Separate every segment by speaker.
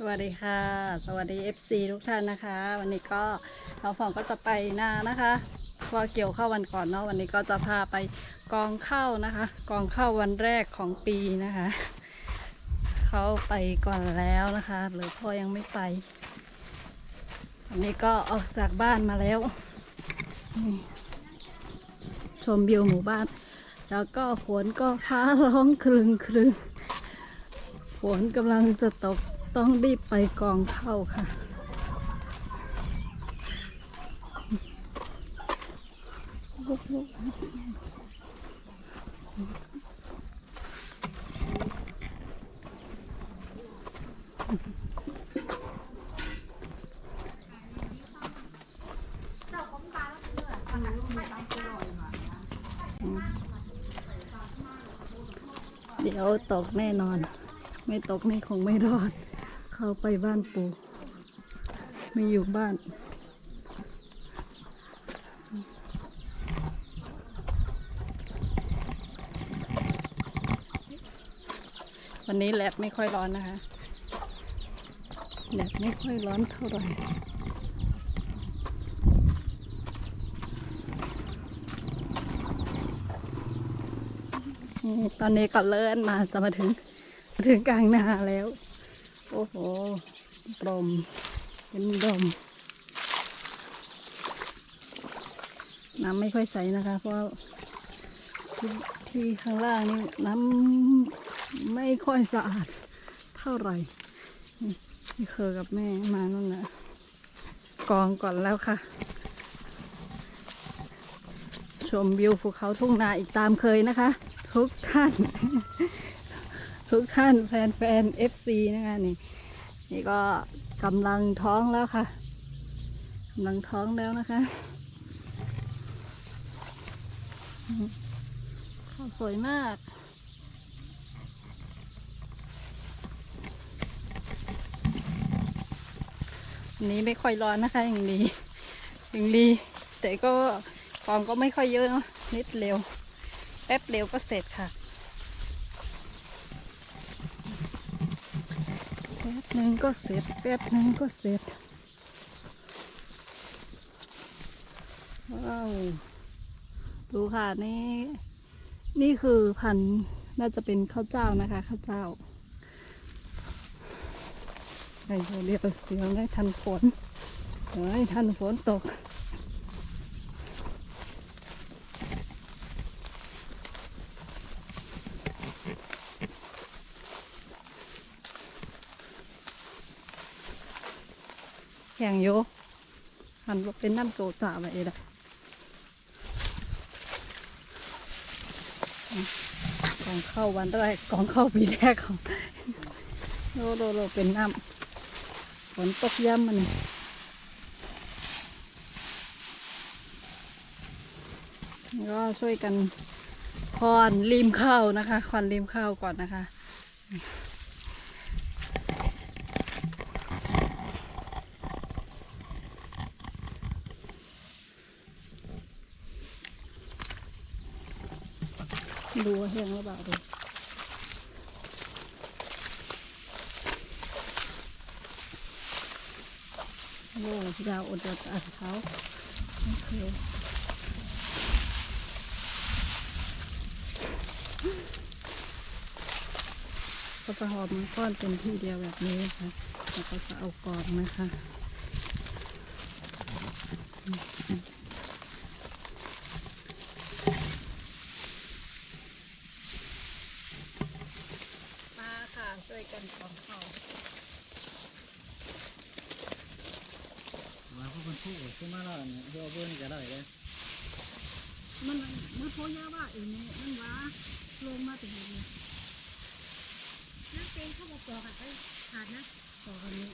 Speaker 1: สวัสดีค่ะ สวัสดี FC ทุกท่านนะคะ วันนี้ก็เราฟองก็จะไปนานะคะพราะว่าเกี่ยวข้าววันก่อนเนาะวันนี้ก็จะพาไปกองข้าวนะคะ กองข้าววันแรกของปีนะคะ เขาไปก่อนแล้วนะคะ หรือพ่อยังไม่ไปวันนี้ก็ออกจากบ้านมาแล้วชมวิวหมู่บ้าน แล้วก็ฝนก็ฟ้าร้องครึงครึงฝนกำลังจะตก ต้องรีบไปกองเข้าค่ะ เดี๋ยวตกแน่นอน ไม่ตกนี่คงไม่รอด เข้าไปบ้านปู่ไม่อยู่บ้าน วันนี้แลบไม่ค่อยร้อนนะคะแลบไม่ค่อยร้อนเท่าไหร่ตอนนี้ก็เลื่อนมาจะมาถึงถึงกลางนาแล้ว โอ้โหปรมเป็นดม น้ำไม่ค่อยใสนะคะ เพราะที่ที่ข้างล่างนี่น้ำไม่ค่อยสะอาดเท่าไหร่นี่เคอกับแม่มานั่นแหละกองก่อนแล้วค่ะ ชมวิวภูเขาทุ่งนาอีกตามเคยนะคะ ทุกท่าน ทุกท่านแฟนแฟนเอฟซีนะคะนี่ นี่ก็กำลังท้องแล้วค่ะกำลังท้องแล้วนะคะข้าวสวยมากนี้ไม่ค่อยร้อนนะคะอย่างดีอย่างดี แต่ก็กองก็ไม่ค่อยเยอะเนาะนิดเร็ว แป๊บเดียวก็เสร็จค่ะ ป๊บนึงก็เสร็จแป๊บนึงก็เสร็จ ว้าว ดูค่ะนี่ นี่คือพันน่าจะเป็นข้าวเจ้านะคะข้าวเจ้าไอเดี๋ยวเดี๋ยวเดี๋ยวให้ทันฝนเดี๋ยวให้ทันฝนตก แข่งอยู่หันเป็นน้ำโจจ่าไปเองกองเข้าวันแรกกองเข้าปีแรกของโลโลโลเป็นน้ำฝนตกย่ำมันก็ช่วยกันคอนริมข้าวนะคะคอนริมข้าวก่อนนะคะ ดูว่าแห้งหรือเปล่าดูโอ้พี่ดาวอดจะอ่านเขาโอเคก็จะหอมก้อนเป็นที่เดียวแบบนี้นะคะแล้วก็จะเอากรองนะคะ มาค่ะ ช่วยกันกรองข้าว
Speaker 2: มาพวกคนพูดขึ้นมาแล้วเนี่ยเดี๋ยวเอาเบอร์นี่ก็ได้เลย
Speaker 1: มันมันโพยาว่าอีนี่มันว่าลงมาถึงนี้
Speaker 3: น้ำเต็นข้าวบอกปอกันไปขาดนะ
Speaker 1: ต่อกันนี้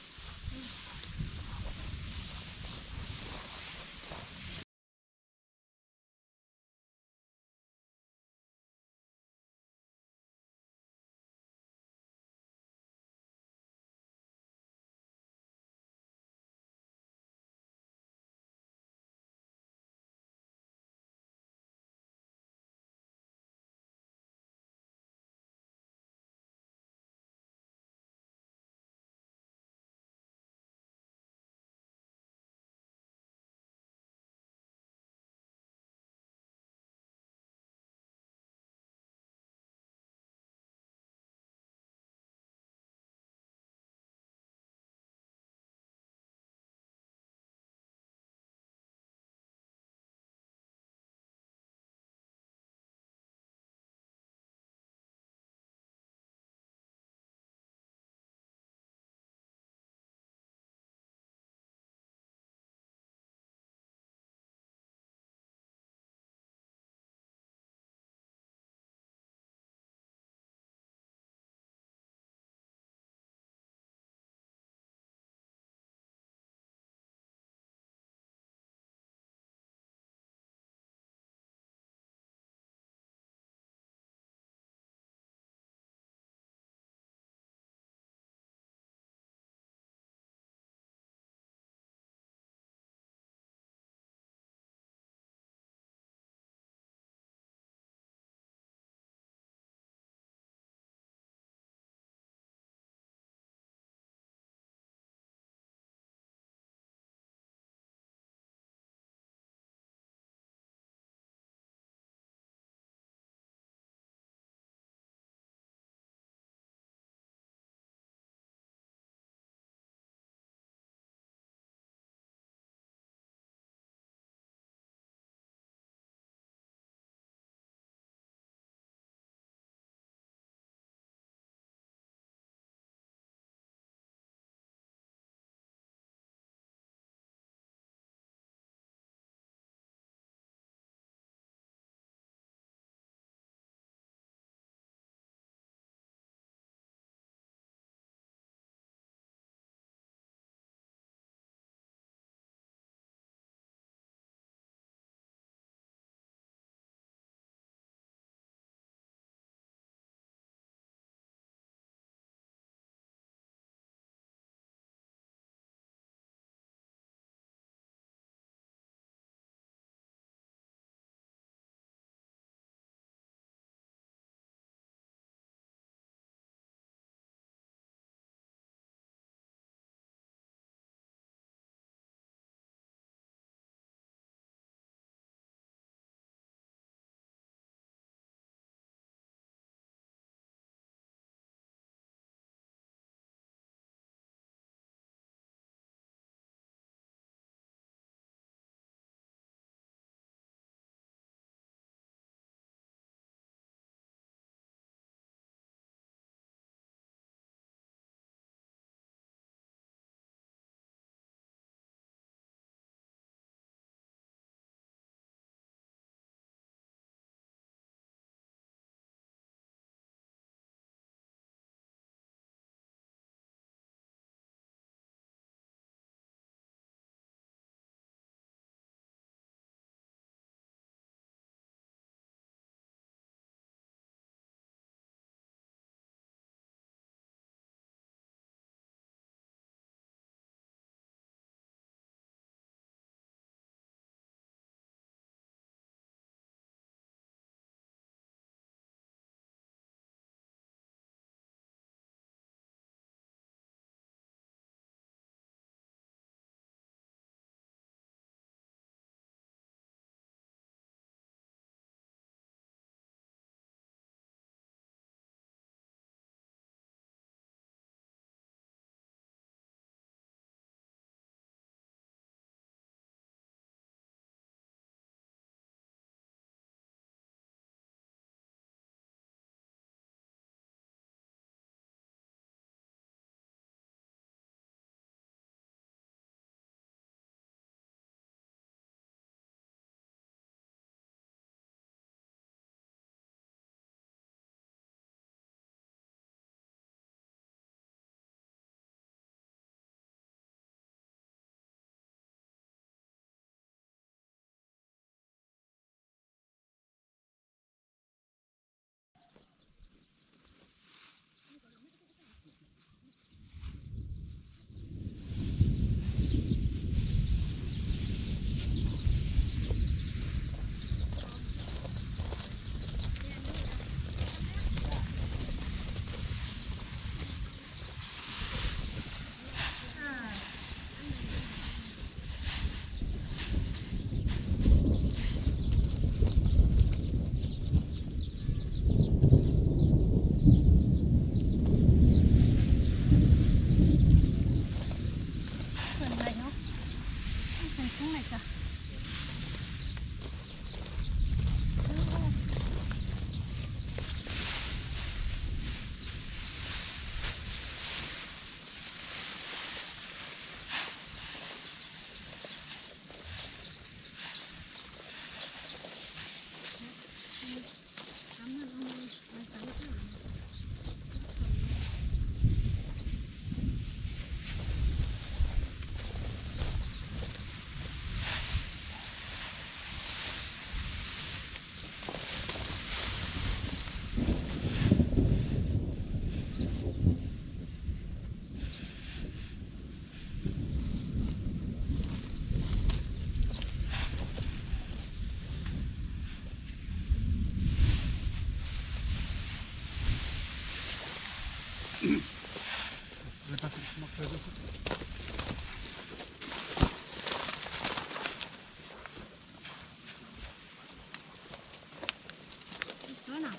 Speaker 3: แล้วหนัก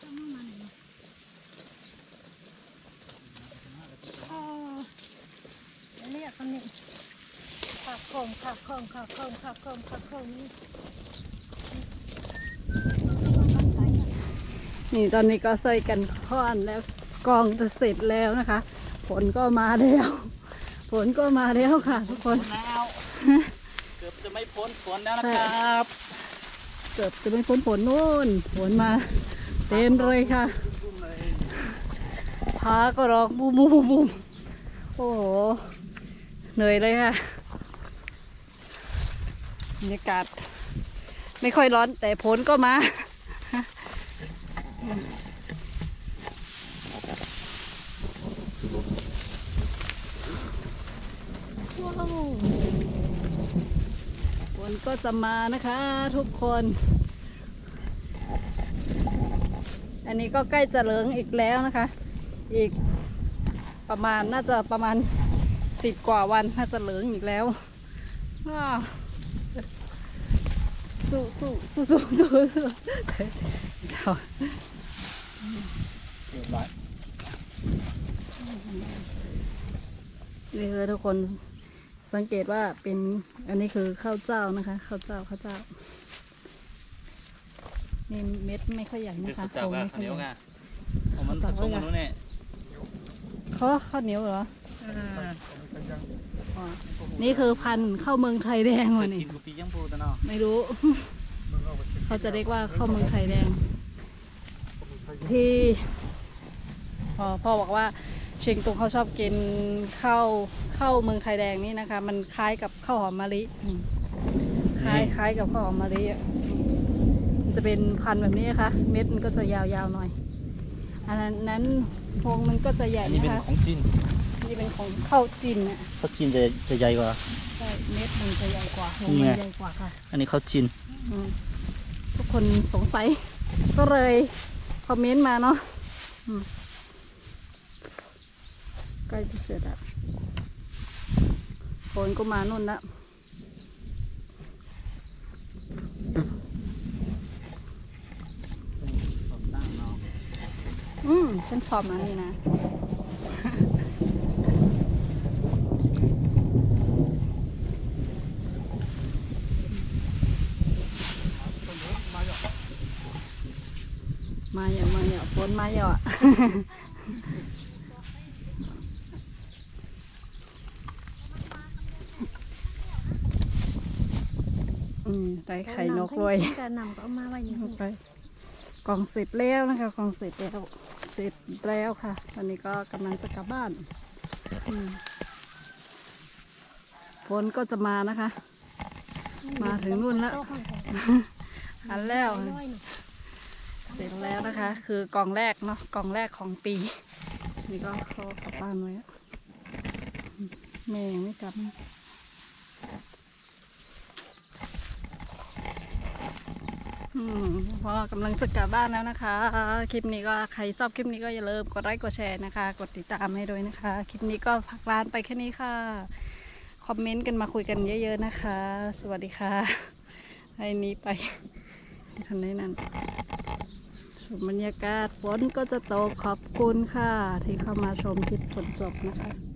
Speaker 3: จะมามาไหนอ๋อเรียกคนนี้ขับโคงขับโคงขับโคงขับโคงขับโคงนี่
Speaker 1: นี่ตอนนี้ก็ใส่กันพ่อนแล้ว กองจะเสร็จแล้วนะคะ ผลก็มาแล้ว ผลก็มาแล้วค่ะ ทุกคน
Speaker 2: แล้วเกือบจะไม่พ้นฝนแล้วนะครับ
Speaker 1: เกือบจะไม่พ้นผลนู่นผลมาเต็มเลยค่ะพาก็ร้องบูมบูมบูมโอ้โหเหนื่อยเลยค่ะบรรยากาศไม่ค่อยร้อนแต่ผลก็มา ว้าวฝนก็จะมานะคะทุกคน อันนี้ก็ใกล้จะเหลืองอีกแล้วนะคะ อีกประมาณน่าจะประมาณสิบกว่าวันน่าจะเหลืองอีกแล้วสู้สู้สู้สู้สู้สู้เดี๋ยว
Speaker 2: เรียบร้อย
Speaker 1: นี่คือทุกคน สังเกตว่าเป็นอันนี้คือข้าวเจ้านะคะ ข้าวเจ้าข้าวเจ้านี่เม็ดไม่ค่อยใหญ่
Speaker 2: เป็น
Speaker 1: นะคะ
Speaker 2: ข้าวเจ้ากับ
Speaker 1: ไม่
Speaker 2: ข้าวเหนียว
Speaker 1: ใหญ่
Speaker 2: กันผมมันผสมกันนู้นเนี่ย
Speaker 1: เขาข้าวเหนียวเหรออ๋อนี่คือพันธุ์ข้าวเมืองไทยแดง
Speaker 2: เค
Speaker 1: วะ
Speaker 2: ย
Speaker 1: นี่
Speaker 2: กินกุปียังปูตะเนาะ
Speaker 1: ไม่รู้ เขาจะเรียกว่าข้าวเมืองไทยแดง ที่พ่อพ่อบอกว่า เชียงตุงเขาชอบกินข้าวข้าวเมืองไทยแดงนี่นะคะ มันคล้ายกับข้าวหอมมะลิอืมคล้ายคล้ายกับข้าวหอมมะลิอะมันจะเป็นพันธุ์แบบนี้นะคะ เม็ดมันก็จะยาวๆหน่อย อันนั้นนั้นพวงมันก็จะใหญ่
Speaker 2: อันนี้
Speaker 1: นะ
Speaker 2: เป็น
Speaker 1: คะ
Speaker 2: ของจีน
Speaker 1: นี่เป็นของข้าวจินอะ
Speaker 2: ข้าวจีนจะจะใหญ่กว่า
Speaker 1: ใช่เม็ดมันจะใหญ่กว่าพวง
Speaker 2: นี่
Speaker 1: มัน
Speaker 2: ไง
Speaker 1: ใหญ่กว่าค่ะ
Speaker 2: อันนี้ข้าวจีน
Speaker 1: อืมทุกคนสงสัย ก็เลยคอมเมนต์มาเนาะอืม ใกล้จะเสร็จแล้วฝนก็มานุ่นละ
Speaker 2: ผมตั้งเนะ
Speaker 1: อืม ฉันชอบมันนี่นะมาอย่ามาอย่าฝนมาอย่า อืมได้ไข่นกเลย
Speaker 3: การนำก็เอามาไว้นี่
Speaker 1: ลงไปกล่องเสร็จแล้วนะคะกล่องเสร็จแล้วเสร็จแล้วค่ะวันนี้ก็กำลังจะกลับบ้านอืมฝนก็จะมานะคะ มาถึงนู่นแล้วอันแล้ว เสร็จแล้วนะคะ คือกล่องแรกเนาะกล่องแรกของปี นี่ก็เขากลับบ้านไว้อะแม่ยังไม่กลับนะอืม พอกำลังจะกลับบ้านแล้วนะคะ คลิปนี้ก็ใครชอบคลิปนี้ก็อย่าลืมกดไลค์กดแชร์นะคะ กดติดตามให้ด้วยนะคะ คลิปนี้ก็พักร้านไปแค่นี้ค่ะ คอมเมนต์กันมาคุยกันเยอะ ๆนะคะ สวัสดีค่ะให้นี้ไปทันได้นั้นชมบรรยากาศฝนก็จะตกขอบคุณค่ะ ที่เข้ามาชมคลิปจนจบนะคะ